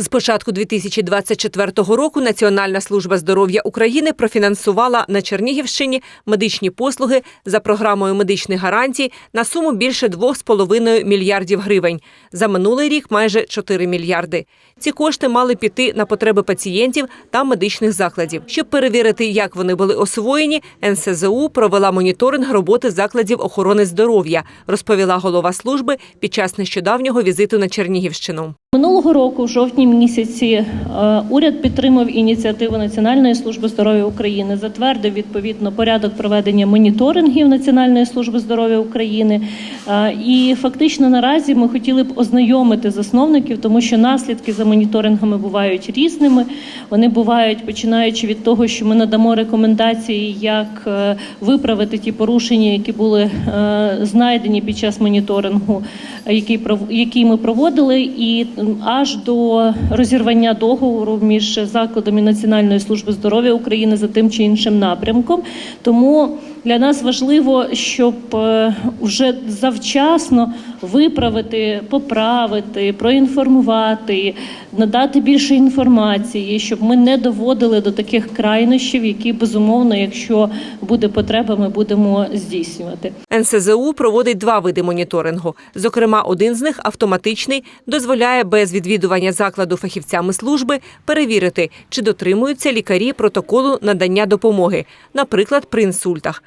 З початку 2024 року Національна служба здоров'я України профінансувала на Чернігівщині медичні послуги за програмою медичних гарантій на суму більше 2,5 мільярдів гривень. За минулий рік майже 4 мільярди. Ці кошти мали піти на потреби пацієнтів та медичних закладів. Щоб перевірити, як вони були освоєні, НСЗУ провела моніторинг роботи закладів охорони здоров'я, розповіла голова служби під час нещодавнього візиту на Чернігівщину. Минулого року, в жовтні місяці, е, уряд підтримав ініціативу Національної служби здоров'я України, затвердив відповідно порядок проведення моніторингів Національної служби здоров'я України. Е, І фактично наразі ми хотіли б ознайомити засновників, тому що наслідки за моніторингами бувають різними. Вони бувають починаючи від того, що ми надамо рекомендації, як е, виправити ті порушення, які були знайдені під час моніторингу, який ми проводили, і аж до розірвання договору між закладами Національної служби здоров'я України за тим чи іншим напрямком. Тому для нас важливо, щоб е, вже завчасно виправити, поправити, проінформувати, надати більше інформації, щоб ми не доводили до таких крайнощів, які безумовно, якщо буде потреба, ми будемо здійснювати. НСЗУ проводить два види моніторингу. Зокрема, один з них автоматичний, дозволяє без відвідування закладу фахівцями служби перевірити, чи дотримуються лікарі протоколу надання допомоги, наприклад, при інсультах.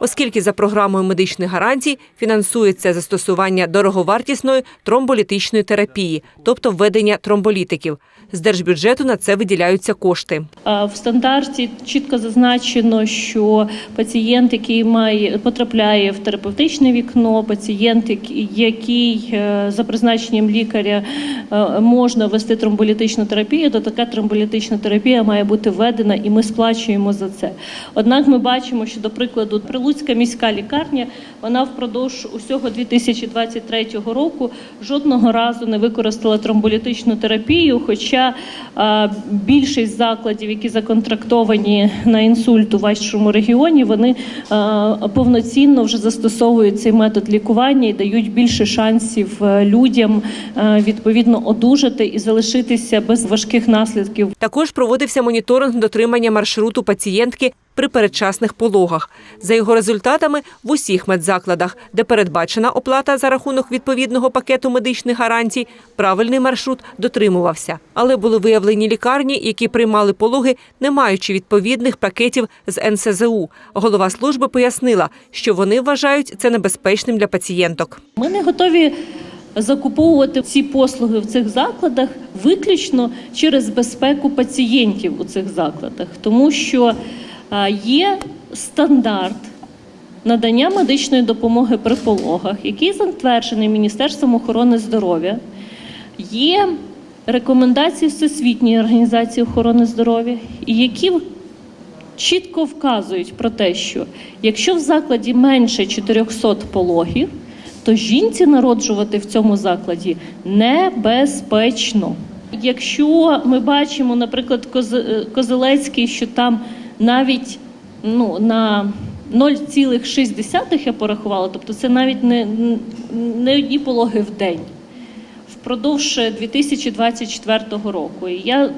Оскільки за програмою медичних гарантій фінансується застосування дороговартісної тромболітичної терапії, тобто введення тромболітиків. З держбюджету на це виділяються кошти. В стандарті чітко зазначено, що пацієнт, який має потрапляє в терапевтичне вікно, пацієнт, який- е, за призначенням лікаря е, можна ввести тромболітичну терапію, то така тромболітична терапія має бути введена, і ми сплачуємо за це. Однак ми бачимо, що, до прикладу, Прилуцька міська лікарня вона впродовж усього 2023 року жодного разу не використала тромболітичну терапію. Хоча більшість закладів, які законтрактовані на інсульт у вашому регіоні, вони повноцінно вже застосовують цей метод лікування і дають більше шансів е, людям е, відповідно одужати і залишитися без важких наслідків Також проводився моніторинг дотримання маршруту пацієнтки при передчасних пологах. За його результатами в усіх медзакладах, де передбачена оплата за рахунок відповідного пакету медичних гарантій, правильний маршрут дотримувався. Але були виявлені лікарні, які приймали пологи, не маючи відповідних пакетів з НСЗУ. Голова служби пояснила, що вони вважають це небезпечним для пацієнток. Ми не готові закуповувати ці послуги в цих закладах виключно через безпеку пацієнтів у цих закладах, тому що є стандарт надання медичної допомоги при пологах, який затверджений Міністерством охорони здоров'я. Є рекомендації Всесвітньої організації охорони здоров'я, які чітко вказують про те, що якщо в закладі менше 400 пологів, то жінці народжувати в цьому закладі небезпечно. Якщо ми бачимо, наприклад, е, Козелецький, що там навіть ну, на 0,6 я порахувала, тобто це навіть не, не одні пологи в день впродовж 2024 року. І я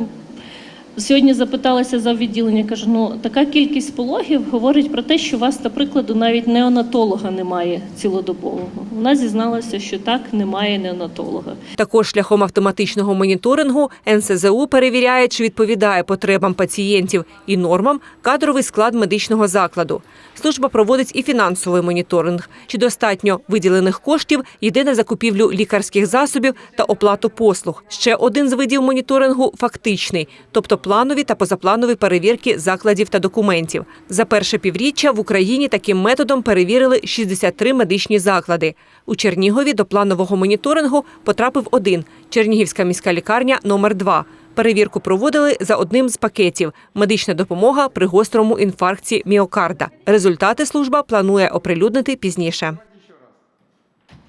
сьогодні запиталася за відділення, кажу, ну така кількість пологів говорить про те, що у вас, наприклад, навіть неонатолога немає цілодобового. Вона зізналася, що так, немає неонатолога. Також шляхом автоматичного моніторингу НСЗУ перевіряє, чи відповідає потребам пацієнтів і нормам кадровий склад медичного закладу. Служба проводить і фінансовий моніторинг, чи достатньо виділених коштів йде на закупівлю лікарських засобів та оплату послуг. Ще один з видів моніторингу фактичний, тобто планові та позапланові перевірки закладів та документів. За перше півріччя в Україні таким методом перевірили 63 медичні заклади. У Чернігові до планового моніторингу потрапив один Чернігівська міська лікарня номер 2 Перевірку проводили за одним з пакетів медична допомога при гострому інфаркті міокарда. Результати служба планує оприлюднити пізніше.